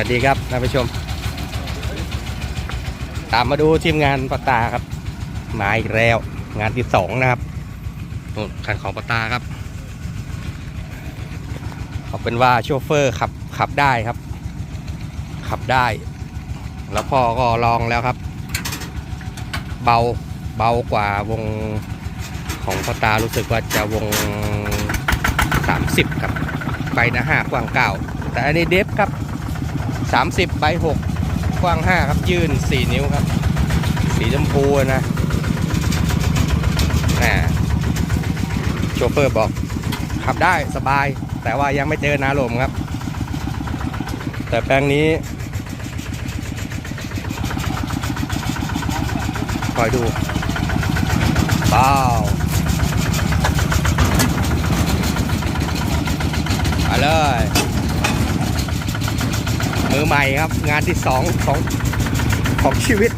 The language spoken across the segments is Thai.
วัสดีครับท่านผู้ชม ตามมาดูทีมงานปะตาครับ มาอีกแล้วงานที่สองนะครับนี่คันของปะตาครับเอาเป็นว่าโชเฟอร์ขับขับได้ครับ ขับได้ แล้วพ่อก็ลองแล้วครับ เบาเบากว่าวงของปะตารู้สึกว่าจะวง 30 ครับใบหนะห้ากว้างเก้าแต่อันนี้เดฟครับ 30ใบ6กว้าง 5 ครับ ยื่น4 นิ้วครับ สีชมพูนะแหมโชเฟอร์บอก ขับได้สบาย แต่ว่ายังไม่เจอนาลมครับ แต่แปลงนี้คอยดูว้าวไปเลย มือใหม่ครับ งานที่สองของของชีวิต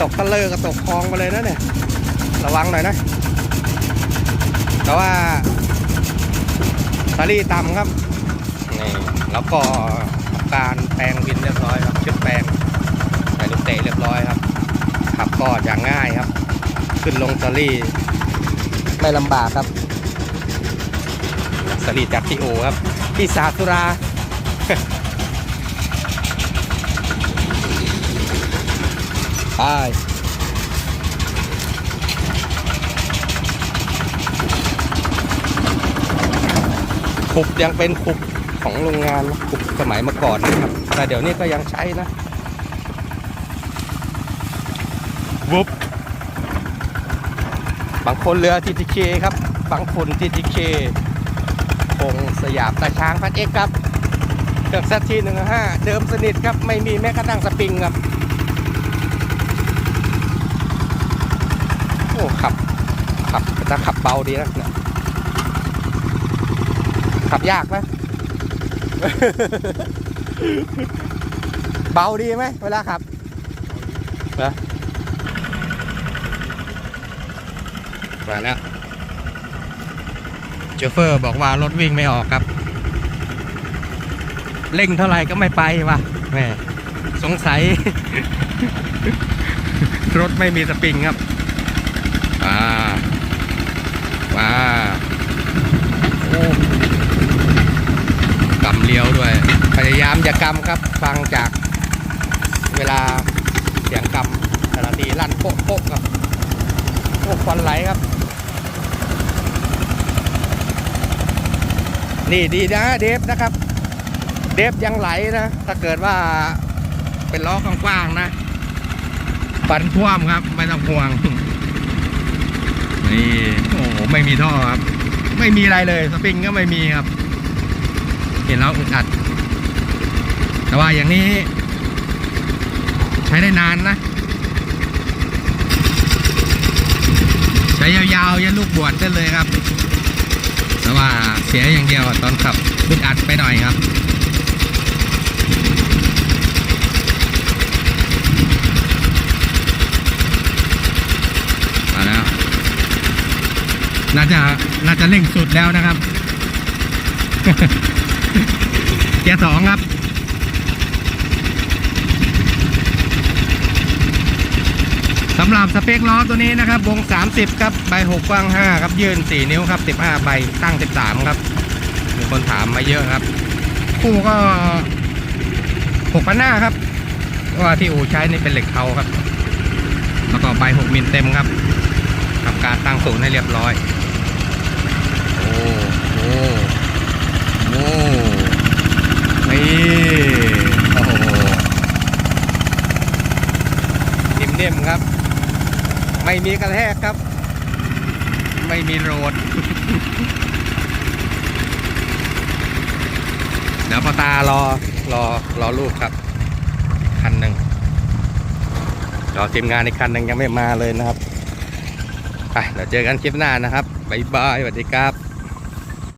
ตกตะเลอกับตกคลองไปเลยนะเนี่ย ระวังหน่อยนะ แต่ว่าสาลี่ต่ำครับนี่แล้วก็การแปลงวินเรียบร้อยครับชุดแปลงใส่ลูกเตะเรียบร้อยครับ ขับก็อย่างง่ายครับ ขึ้นลงสาลี่ไม่ลำบากครับสาลี่จากที่โอครับ ที่สาสุรา ไปขุบยังเป็นขุบของโรงงานขุบสมัยเมื่อก่อนนะครับ แต่เดี๋ยวนี้ก็ยังใช้นะวุบบางคนเรือทีทีเคครับ บางคนทีทีเคคงสยามตาช้างพัดเอ็กครับเครื่องซัตทีหนึ่งห้าเดิมสนิทครับ ไม่มีแม้กระทั่งสปริงครับ อ้ขับ ขับจะขับเบาดีนะเนี่ยขับยากไหมเบาดีไหมเวลาขับนะมาแล้วโชเฟอร์บอกว่ารถวิ่งไม่ออกครับ เร่งเท่าไหร่ก็ไม่ไปว่ะแหม่สงสัย รถไม่มีสปริงครับ ว้าว้าโอ้กำเลี้ยวด้วย พยายามอย่ากำครับ ฟังจากเวลาเสียงกำแต่ละทีลั่นโป๊ะโป๊ะครับโอ้ควันไหลครับ นี่ดีนะเดฟนะครับ เดฟยังไหลนะ ถ้าเกิดว่าเป็นล้อกว้างๆนะปันท่วมครับ ไม่ต้องห่วง นี่โอ้โหไม่มีท่อครับ ไม่มีอะไรเลยสปริงก็ไม่มีครับ เห็นแล้วอึดอัด แต่ว่าอย่างนี้ ใช้ได้นานนะ ใช้ยาวๆยันลูกบวชได้เลยครับ แต่ว่าเสียอย่างเดียวตอนขับอึดอัดไปหน่อยครับ มาแล้ว น่าจะน่าจะเร่งสุดแล้วนะครับ เกียร์สองครับ สำหรับสเปคล้อตัวนี้นะครับ วง 30 ครับ ใบ 6 กว้าง 5 ครับ ยืน 4 นิ้วครับ 15 ใบ ตั้ง 13 ครับ มีคนถามมาเยอะครับ คู่ก็6พันหน้าครับว่าที่อู่ใช้นี่เป็นเหล็กเทาครับ แล้วก็ใบ 6 มิลเต็มครับ ทำการตั้งศูนย์ให้เรียบร้อย โอ้โหโอ้นี่โอ้โหนิ่มๆครับ ไม่มีกระแทกครับ ไม่มีโรดเดี๋ยวพอตารอรอรอลูกครับ คันหนึ่งรอทีมงานอีกคันหนึ่งยังไม่มาเลยนะครับ ไปเดี๋ยวเจอกันคลิปหน้านะครับบ๊ายบายสวัสดีครับ